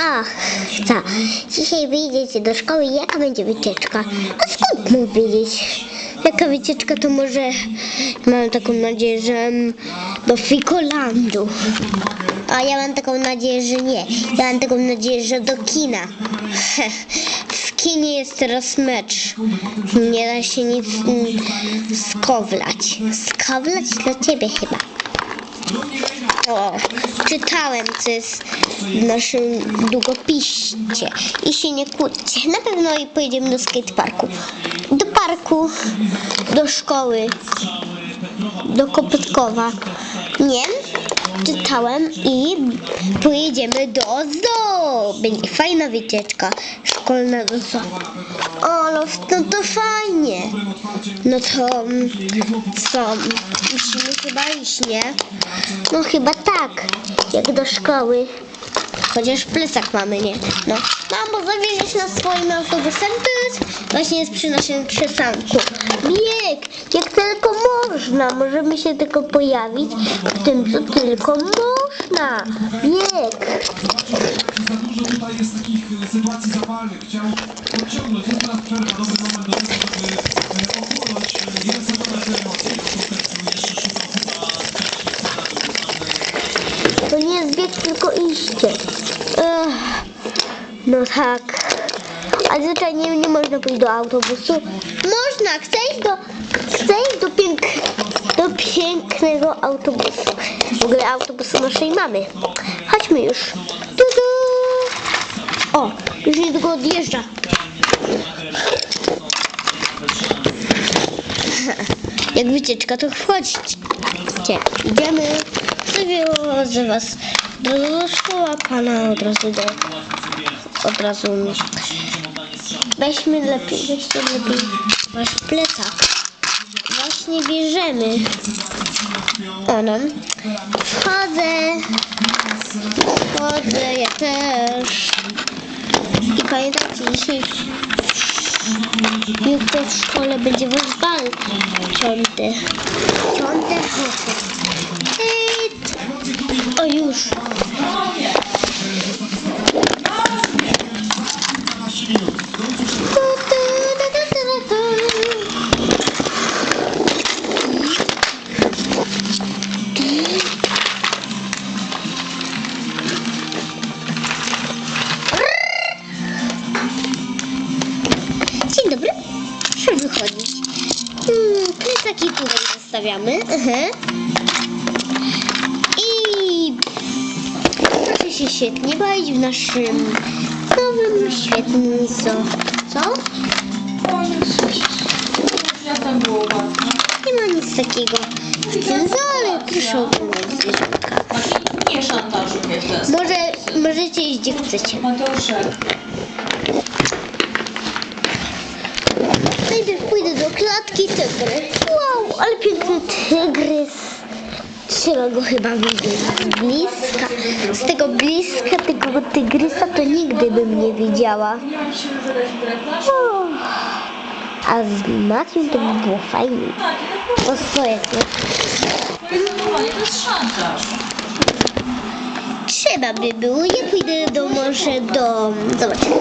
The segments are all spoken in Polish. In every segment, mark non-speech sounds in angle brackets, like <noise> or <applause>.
Ach, tak. Dzisiaj wyjdziecie do szkoły. Jaka będzie wycieczka? A skąd mógł wiedzieć? Jaka wycieczka to może... Mam taką nadzieję, że do Fikolandu. A ja mam taką nadzieję, że nie. Ja mam taką nadzieję, że do kina. <laughs> W kinie jest teraz mecz. Nie da się nic mm, skowlać. Skowlać dla ciebie chyba. O, czytałem, co jest w naszym długopisie. I się nie kłóćcie. Na pewno i pojedziemy do skateparku. Do parku, do szkoły, do Kopytkowa. Nie, czytałem i pojedziemy do zoo. Będzie fajna wycieczka szkolna do zoo. O, no, no to fajnie. No to co? Musimy chyba iść, nie? No chyba tak, jak do szkoły. Chociaż plecak mamy, nie? No. Mamo, zawieziesz nas swoim autobusem? To jest właśnie jest przy naszym przystanku. Bieg, jak tylko można. Możemy się tylko pojawić w tym, co tylko można. Bieg. tutaj jest takich sytuacji. Jest teraz przerwa, To nie jest bieg, tylko iście. Ech, no tak. A zwyczajnie nie można pójść do autobusu. Można, chcę iść do, chcę iść do, pięk, do pięknego autobusu. W ogóle autobusu naszej mamy. Chodźmy już. O, już niedługo odjeżdża. <laughs> Jak wycieczka, to wchodźcie. Idziemy. Zawiozę was do, do szkoły, a pana od razu do... Od razu... Weźmy lepiej, weźcie lepiej wasz plecak. Właśnie bierzemy. O no. Wchodzę. Wchodzę, ja też. I pamiętajcie, dzisiaj jutro w szkole będzie wasz bal. Piąty. Piąte chodzę. O już. Wychodzić. Hmm, plecaki tutaj zostawiamy. Mhm. I proszę się świetnie bawić w naszym nowym, świetnym zoo. Co? Nie ma nic takiego w tym zoo, ale proszę oglądać zwierzątka. Nie szantażuj mnie przez. Może, możecie iść gdzie chcecie. Mateuszek, Najpierw pójdę do klatki tygry. Wow, ale piękny tygrys. Trzeba go chyba widzieć z bliska. Z tego bliska tego tygrysa to nigdy bym nie widziała. A z Matthew to by było fajnie. Swoje to szantaż. Trzeba by było. Ja pójdę do może do... Zobaczymy.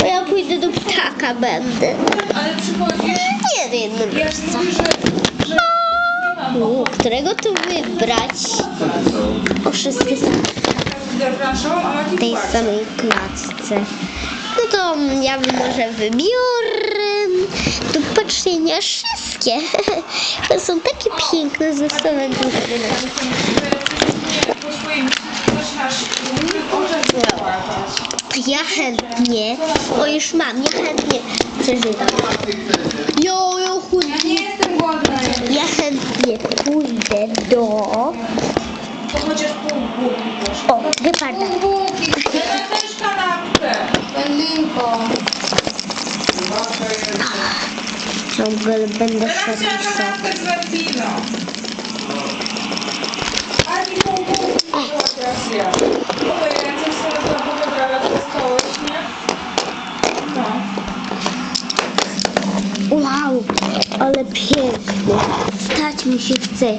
Bo ja pójdę do ptaka będę. Ale przychodzisz, Nie wiem, no jak mówisz, że, że U, którego tu wybrać? O, wszystkie są a Mati w tej płacze. samej klatce. No to ja może wybiorę. Tu patrzcie, nie wszystkie. <laughs> To są takie piękne zestawy. Nie, Ja chętnie, o już mam, ja chętnie przeżytam. Jo, jo, chudy. Nie jestem głodna. Ja chętnie pójdę do... To chociaż pół bułki proszę. O, geparda. Bułki, ale też kanapkę. Ciągle będę Ja szedł chciałam w kanapkę z wędliną. Ani pół bułki, była teraz ja. Mówię, ja coś sobie za wybrała, to stołeś, nie? No. Wow, piękny. Stać mi się chce,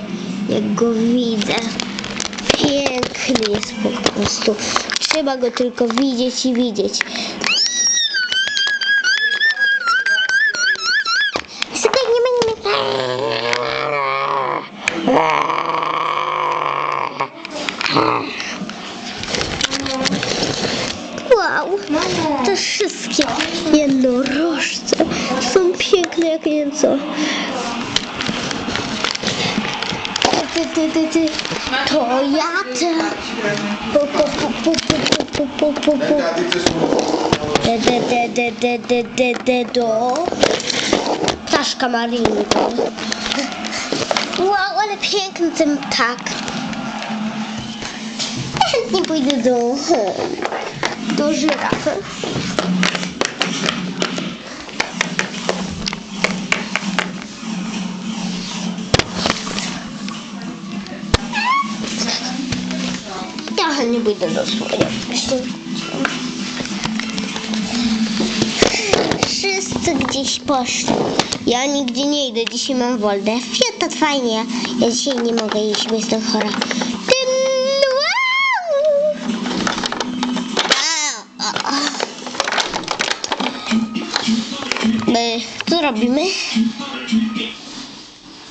jak go widzę. Piękny jest po prostu. Trzeba go tylko widzieć i widzieć. Wow, te wszystkie piękne jak nie wiem co. Ty, ty, ty, ty. To ja te. Pu, pu, pu, pu, pu, pu, pu. De, de, de, de, de, de, de, de, do. Ptaszka marinka. Wow, ale piękny ten ptak. <laughs> Ja chętnie pójdę do, do żyrafy. Ja chętnie pójdę do swojej. Wszyscy gdzieś poszli. Ja nigdzie nie idę, dzisiaj mam wolne. Fiat, to fajnie. Ja dzisiaj nie mogę iść, bo jestem chora. My, co robimy?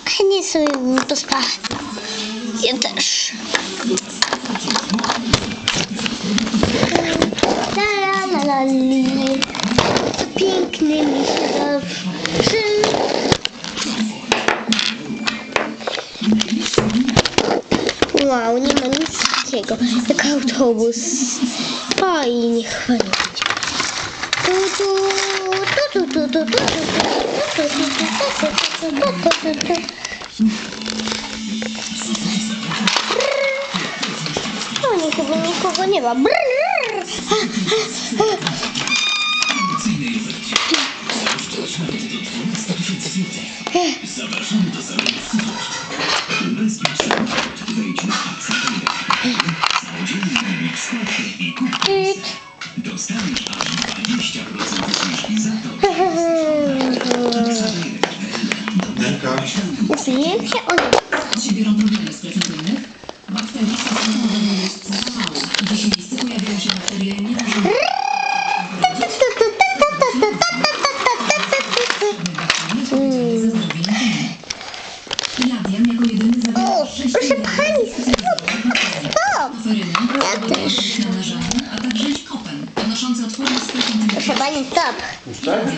Chętnie sobie bym pospała. Ja też. La la la piękny mi się dobrze. Wow, nie ma nic takiego. Jak autobus. Oj, niech będzie. Tu, tu, tu, tu, tu, tu, tu, tu, tu, tu, tu, tu, tu, tu, tu, tu, tu. O, nie, chyba nikogo, nikogo nie ma. Brrr. Zapraszamy do salonu Ja też. Proszę pani, stop. Ustawić?